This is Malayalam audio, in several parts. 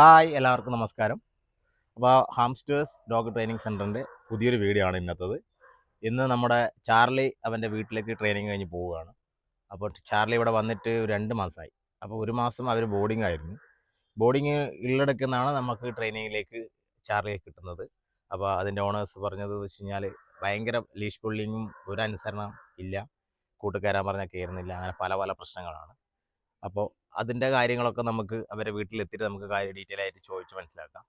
ഹായ് എല്ലാവർക്കും നമസ്കാരം. അപ്പോൾ ഹാംസ്റ്റേഴ്സ് ഡോഗ് ട്രെയിനിങ് സെന്ററിന്റെ പുതിയൊരു വീഡിയോ ആണ് ഇന്നത്തത്. ഇന്ന് നമ്മുടെ ചാർലി അവന്റെ വീട്ടിലേക്ക് ട്രെയിനിങ് കഴിഞ്ഞ് പോവുകയാണ്. അപ്പോൾ ചാർലി ഇവിടെ വന്നിട്ട് രണ്ട് മാസമായി. അപ്പോൾ ഒരു മാസം അവർ ബോർഡിംഗ് ആയിരുന്നു. ബോർഡിങ് ഉള്ളിടക്കുന്നാണ് നമുക്ക് ട്രെയിനിങ്ങിലേക്ക് ചാർലിയെ കിട്ടുന്നത്. അപ്പോൾ അതിന്റെ ഓണേഴ്സ് പറഞ്ഞത് വെച്ച് കഴിഞ്ഞാൽ ഭയങ്കര ലീഷ് പുള്ളിങ്ങും ഒരു അനുസരണം ഇല്ല. കൂട്ടുകാരാൻ പറഞ്ഞാൽ കയറുന്നില്ല അങ്ങനെ പല പല പ്രശ്നങ്ങളാണ്. അപ്പോൾ അതിന്റെ കാര്യങ്ങളൊക്കെ നമുക്ക് അവരെ വീട്ടിലെത്തിയിട്ട് നമുക്ക് കാര്യം ഡീറ്റെയിൽ ആയിട്ട് ചോദിച്ച് മനസ്സിലാക്കാം.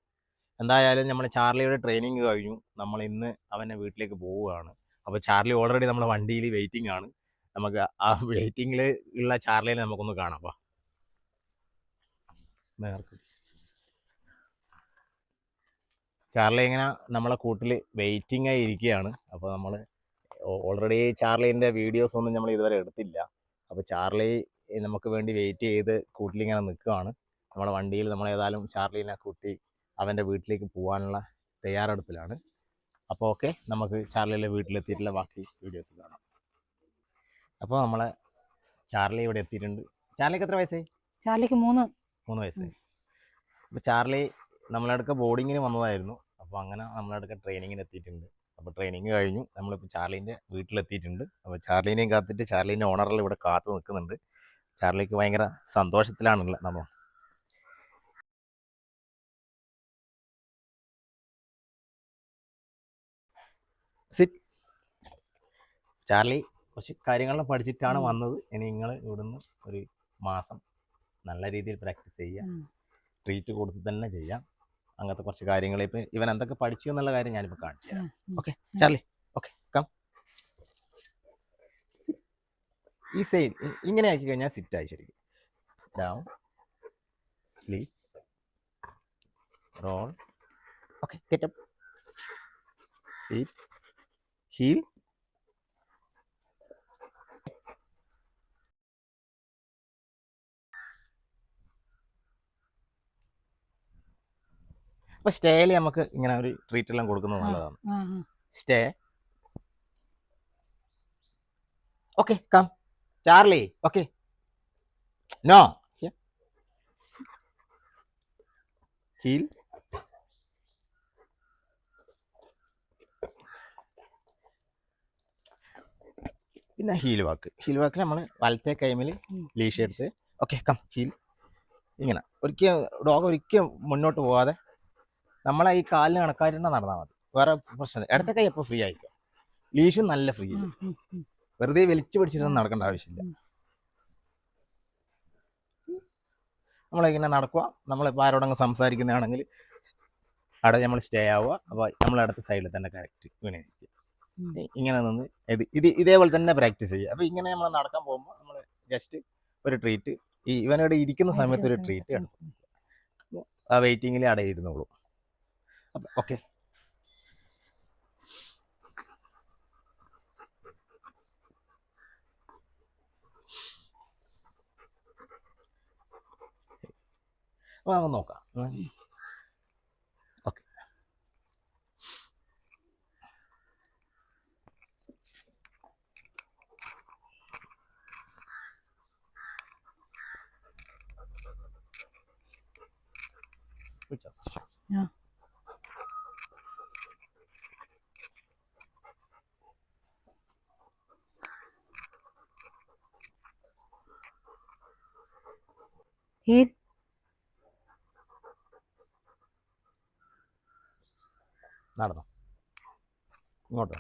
എന്തായാലും നമ്മൾ ചാർലിയുടെ ട്രെയിനിങ് കഴിഞ്ഞു. നമ്മൾ ഇന്ന് അവന്റെ വീട്ടിലേക്ക് പോവുകയാണ്. അപ്പോൾ ചാർലി ഓൾറെഡി നമ്മുടെ വണ്ടിയിൽ വെയിറ്റിംഗ് ആണ്. നമുക്ക് ആ വെയിറ്റിങ്ങിൽ ഉള്ള ചാർലിനെ നമുക്കൊന്ന് കാണാം. അപ്പോൾ ചാർലി ഇങ്ങനെ നമ്മളെ കൂട്ടിൽ വെയിറ്റിംഗ് ആയി ഇരിക്കുകയാണ്. അപ്പോൾ നമ്മൾ ഓൾറെഡി ചാർലിന്റെ വീഡിയോസ് ഒന്നും നമ്മൾ ഇതുവരെ എടുത്തില്ല. അപ്പോൾ ചാർലി നമുക്ക് വേണ്ടി വെയിറ്റ് ചെയ്ത് കൂട്ടിലിങ്ങനെ നിൽക്കുകയാണ് നമ്മുടെ വണ്ടിയിൽ നമ്മൾ ഏതായാലും ചാർലീനെ കൂട്ടി അവന്റെ വീട്ടിലേക്ക് പോകാനുള്ള തയ്യാറെടുപ്പിലാണ്. അപ്പോൾ ഓക്കെ നമുക്ക് ചാർലിയുടെ വീട്ടിലെത്തിയിട്ടുള്ള ബാക്കി വീഡിയോസ് കാണാം. അപ്പോൾ നമ്മളെ ചാർലി ഇവിടെ എത്തിയിട്ടുണ്ട്. ചാർലിക്ക് എത്ര വയസ്സായി? ചാർലിക്ക് മൂന്ന്. മൂന്ന് വയസ്സായി. അപ്പോൾ ചാർലി നമ്മളടുക്ക ബോർഡിങ്ങിന് വന്നതായിരുന്നു. അപ്പോൾ അങ്ങനെ നമ്മളടുക്ക ട്രെയിനിങ്ങിന് എത്തിയിട്ടുണ്ട്. അപ്പോൾ ട്രെയിനിങ് കഴിഞ്ഞു. നമ്മളിപ്പോൾ ചാർലീന്റെ വീട്ടിലെത്തിയിട്ടുണ്ട്. അപ്പോൾ ചാർലീനെയും കാത്തിട്ട് ചാർലീന്റെ ഓണറിൽ ഇവിടെ കാത്തു നിൽക്കുന്നുണ്ട്. ചാർലിക്ക് ഭയങ്കര സന്തോഷത്തിലാണല്ലോ നമ്മൾ. സിറ്റ് ചാർലി കുറച്ച് കാര്യങ്ങളെല്ലാം പഠിച്ചിട്ടാണ്. വന്നത്. ഇനി നിങ്ങൾ ഇവിടുന്ന് ഒരു മാസം നല്ല രീതിയിൽ പ്രാക്ടീസ് ചെയ്യുക. ട്രീറ്റ് കൊടുത്ത് തന്നെ ചെയ്യാം. അങ്ങനത്തെ കുറച്ച് കാര്യങ്ങൾ ഇപ്പം ഇവൻ എന്തൊക്കെ പഠിച്ചു എന്നുള്ള കാര്യം ഞാനിപ്പോൾ കാണിച്ചു തരാം. ഓക്കെ ചാർലി ഓക്കെ കം ഈ സൈഡ് ഇങ്ങനെ ആക്കി കഴിഞ്ഞാൽ സിറ്റ് ആയി ശരിക്കും. Down. Sleep roll. Okay get up sit. Heel. അപ്പൊ സ്റ്റേയിൽ നമുക്ക് ഇങ്ങനെ ഒരു ട്രീറ്റ് എല്ലാം കൊടുക്കുന്നത് നല്ലതാണ്. Stay. Okay come. Charlie okay. No. Heel. പിന്നെ ഹീൽ വാക്ക്. ഹീൽ വാക്ക് നമ്മൾ വലത്തെ കൈമിൽ. ലീഷ് എടുത്ത് ഓക്കെ കം ഹീൽ. ഇങ്ങനെ. ഒരിക്കലും ഡോഗ് ഒരിക്കലും മുന്നോട്ട് പോകാതെ നമ്മളെ ഈ കാലിന് കണക്കായിട്ട് നടന്നാൽ മതി. വേറെ പ്രശ്നം ഇടത്തെ കൈ എപ്പോൾ ഫ്രീ ആയിരിക്കും? ലീഷും നല്ല ഫ്രീ. വെറുതെ വലിച്ചു പിടിച്ചിരുന്ന് നടക്കേണ്ട ആവശ്യമില്ല. നമ്മളിങ്ങനെ നടക്കുക നമ്മളിപ്പോൾ ആരോടെങ്കിലും സംസാരിക്കുന്നതാണെങ്കിൽ അവിടെ നമ്മൾ സ്റ്റേ ആവുക അപ്പോൾ നമ്മളടുത്ത സൈഡിൽ തന്നെ കറക്റ്റ് ഇങ്ങനെ ഇരിക്കുക. ഇങ്ങനെ നിന്ന് ഇത് ഇത് ഇതേപോലെ തന്നെ പ്രാക്ടീസ് ചെയ്യുക. അപ്പോൾ ഇങ്ങനെ നമ്മൾ നടക്കാൻ പോകുമ്പോൾ നമ്മൾ ജസ്റ്റ് ഒരു ട്രീറ്റ് ഈ ഇവനോട് ഇരിക്കുന്ന സമയത്ത് ഒരു ട്രീറ്റ് കണ്ടു. ആ വെയിറ്റിങ്ങിൽ അവിടെ ഇരുന്നോളൂ. അപ്പം ഓക്കെ നമുക്ക് നോക്കാം ഓക്കെ Ja. ഹീൽ നടന്നോ. ഇങ്ങോട്ട്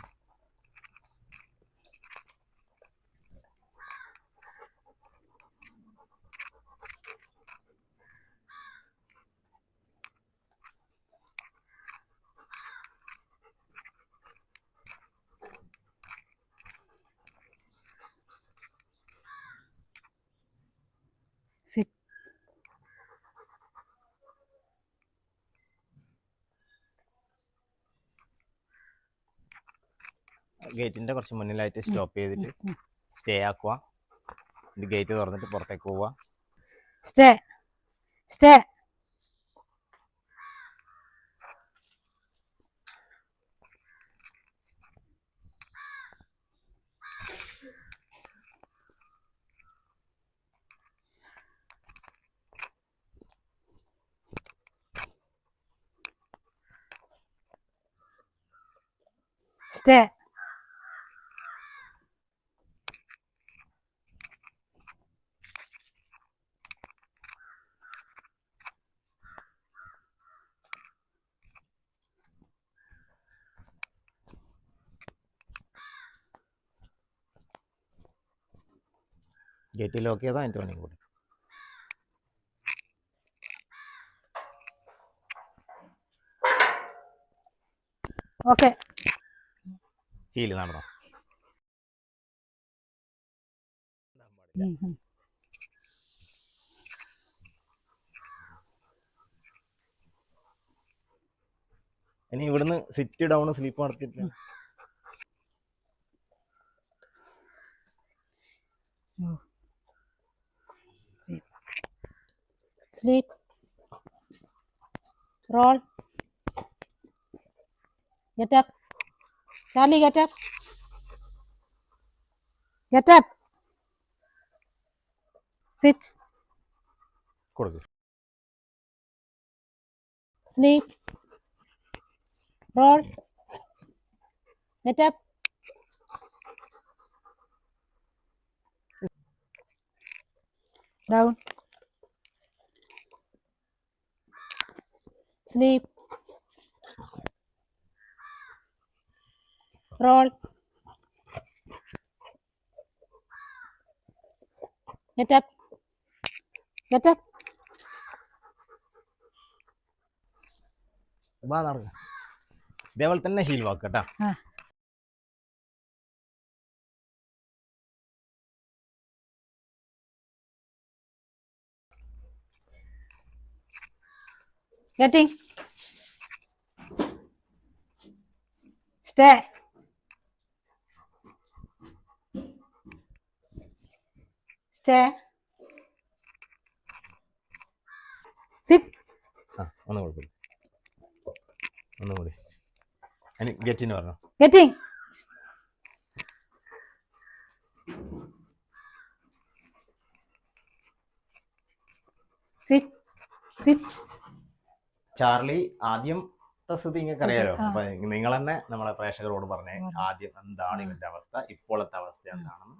ഗേറ്റിന്റെ കുറച്ച് മുന്നിലായിട്ട് സ്റ്റോപ്പ് ചെയ്തിട്ട് സ്റ്റേ ആക്കുക. ഗേറ്റ് തുറന്നിട്ട് പുറത്തേക്ക് പോവുക. Stay stay stay gate lock ചെയ്താൽ അതിന്റെ പണി കൂടി. ഓക്കെ ഹീൽ നടന്നോ? ഇനി ഇവിടുന്ന് സിറ്റ് ഡൗൺ സ്ലീപ്പ് നടത്തിയിട്ട്. Sleep roll get up Charlie get up get up sit കൊടുക്കും. Sleep, roll, get up. Down. Sleep. Roll Get up. Get up. ഇതേപോലെ തന്നെ ഹീൽ വാക്ക് കേട്ടാ ആ. Getting. Stay. Stay. Sit. ആ ഒന്ന് കുഴപ്പമില്ല ഒന്നും കൂടി ഇനി ഗെറ്റിന് പറഞ്ഞു Getting. Sit. Sit. ചാർലി ആദ്യം സ്ഥിതി നിങ്ങൾക്ക് അറിയാലോ? അപ്പൊ നിങ്ങൾ തന്നെ നമ്മളെ പ്രേക്ഷകരോട് പറഞ്ഞേ. ആദ്യം എന്താണ് ഇവന്റെ അവസ്ഥ ഇപ്പോഴത്തെ അവസ്ഥ എന്താണെന്ന്.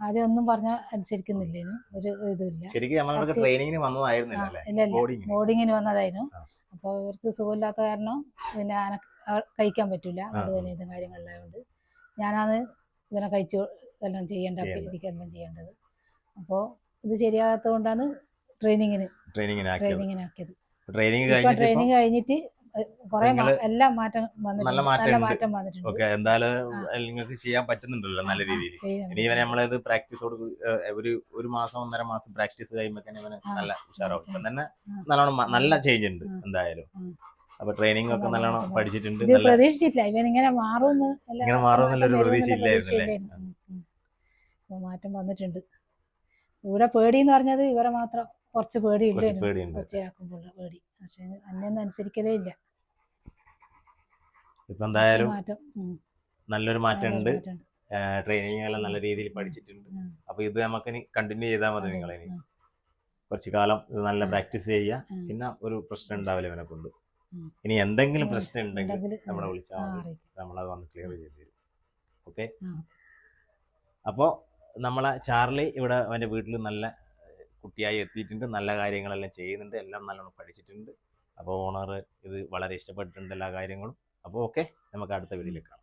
ആദ്യം ഒന്നും പറഞ്ഞാൽ അനുസരിക്കുന്നില്ല ഒരു ഇതുമില്ല. ശരിക്കും നമ്മളൊക്കെ ട്രെയിനിങ്ങിന് ബോർഡിങ്ങിന് വന്നതായിരുന്നു. അപ്പൊ അപ്പോൾ ഇവർക്ക് സുഖമില്ലാത്ത കാരണം പിന്നെ ആന കഴിക്കാൻ പറ്റില്ല അതുപോലെ ഇതും കാര്യങ്ങളിലായതുകൊണ്ട് ഞാനാണ് ഇവനെ കഴിച്ചു എല്ലാം ചെയ്യേണ്ട ചെയ്യേണ്ടത്. ചെയ്യേണ്ടത്. അപ്പോൾ ഇത് ശരിയാകാത്തത് കൊണ്ടാണ് ട്രെയിനിങ്ങിന് ട്രെയിനിങ്ങിന് ട്രെയിനിങ്ങിനാക്കിയത്. ട്രെയിനിങ് ട്രെയിനിങ് കഴിഞ്ഞിട്ട് കുറെ എല്ലാം മാറ്റം നല്ല മാറ്റം വന്നിട്ടുണ്ട്. ഓക്കെ എന്തായാലും നിങ്ങൾക്ക് ചെയ്യാൻ പറ്റുന്നുണ്ടല്ലോ നല്ല രീതിയിൽ. ഇനി ഇവനെ നമ്മളത് പ്രാക്ടീസോട് ഒരു ഒരു മാസം ഒന്നര മാസം പ്രാക്ടീസ് കഴിയുമ്പോൾ ഇവന്. നല്ല ഉഷാറാവും. ഇപ്പം തന്നെ. നല്ലോണം നല്ല ചേഞ്ച് ഉണ്ട് എന്തായാലും. അപ്പൊ ട്രെയിനിങ് ഒക്കെ നല്ല നല്ലോണം പഠിച്ചിട്ടുണ്ട് നല്ല പ്രതീക്ഷിച്ചില്ല ഇവൻ ഇങ്ങനെ മാറുമെന്ന് ഇങ്ങനെ പ്രതീക്ഷ ഇല്ലായിരുന്നല്ലേ? മാറ്റം വന്നിട്ടുണ്ട്. ഇവിടെ പേടി എന്ന് പറഞ്ഞത് ഇവരെ മാത്രം. കുറച്ച് പേടി പേടിയുണ്ട്. ഒച്ചയാക്കുമ്പോഴുള്ള പേടി. പക്ഷെ അന്നൊന്നും അനുസരിക്കലേ ഇല്ല. ഇപ്പൊ എന്തായാലും നല്ലൊരു മാറ്റം ഉണ്ട്. ട്രെയിനിങ് എല്ലാം നല്ല രീതിയിൽ പഠിച്ചിട്ടുണ്ട്. അപ്പൊ ഇത് നമുക്ക് കണ്ടിന്യൂ ചെയ്താൽ മതി നിങ്ങളെ കുറച്ച് കാലം ഇത് നല്ല. പ്രാക്ടീസ് ചെയ്യുക. പിന്നെ ഒരു പ്രശ്നം ഉണ്ടാവില്ല ഇവനെ കൊണ്ട്. ഇനി എന്തെങ്കിലും പ്രശ്നം ഉണ്ടെങ്കിൽ നമ്മളെ വിളിച്ചാൽ മതി. നമ്മളത് വന്ന് ക്ലിയർ ചെയ്ത് തരും. ഓക്കെ. അപ്പോ അപ്പോൾ നമ്മളെ ചാർലി ഇവിടെ അവന്റെ വീട്ടിൽ നല്ല കുട്ടിയായി എത്തിയിട്ടുണ്ട്. നല്ല കാര്യങ്ങളെല്ലാം ചെയ്യുന്നുണ്ട്. എല്ലാം നല്ലോണം പഠിച്ചിട്ടുണ്ട്. അപ്പോൾ ഓണർ ഇത് വളരെ ഇഷ്ടപ്പെട്ടിട്ടുണ്ട് എല്ലാ കാര്യങ്ങളും. അപ്പോൾ ഓക്കെ. നമുക്ക് അടുത്ത വീഡിയോയിൽ കാണാം.